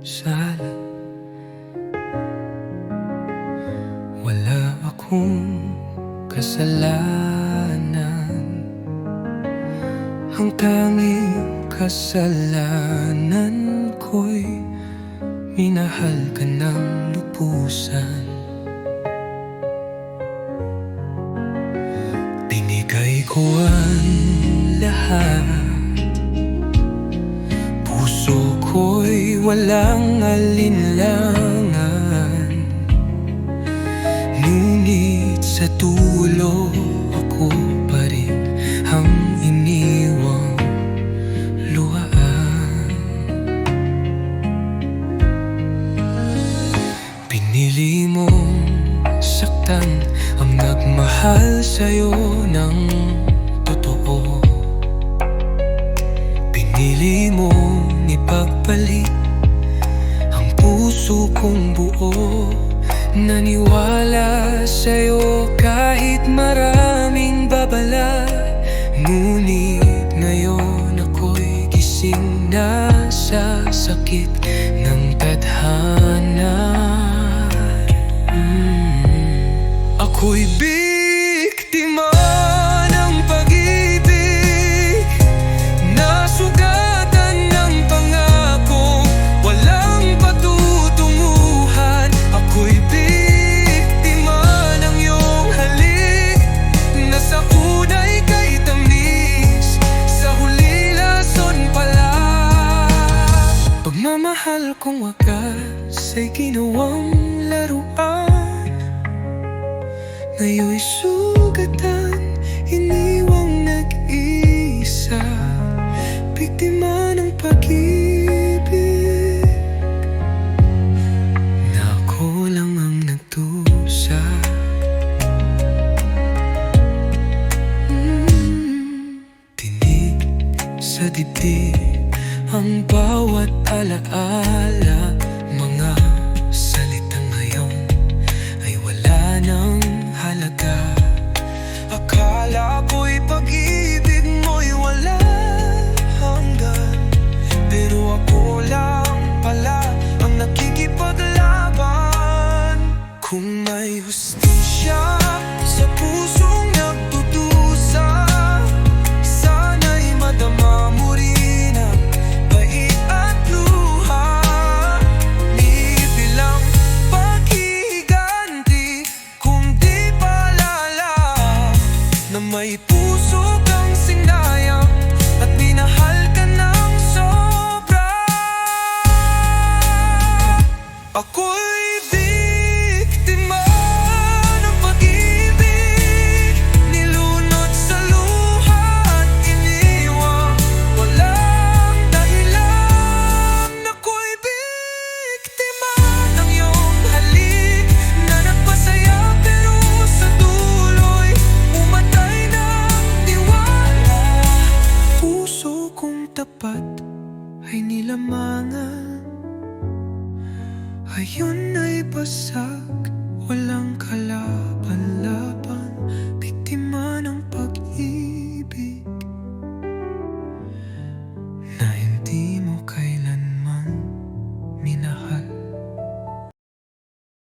sala Wala akong kasalanan. Ang tanging kasalanan ko'y Minahal ka ng lupusan. Binigay ko ang lahat Puso ko'y walang alinlangan. Ngunit sa dulo ako pa rin ang iniwang luhaan. Pinili mong saktan ang nagmahal sa'yo ng totoo. Pinili mong ipagpalit ang puso kong buo. Naniwala sa'yo kahit maraming babala. Ngunit ngayon ako'y gising na sa sakit ng tadhana. Mm. Ako'y biktima ginawang laruan. Ngayon'y sugatan, iniwang nag-isa Biktima ng pag-ibig. Na ako lang ang nagtusa Mm, Tinig sa dibdib ang bawat alaala. Mga Na may ay nilamangan. Ayun ay pasag, walang kalamang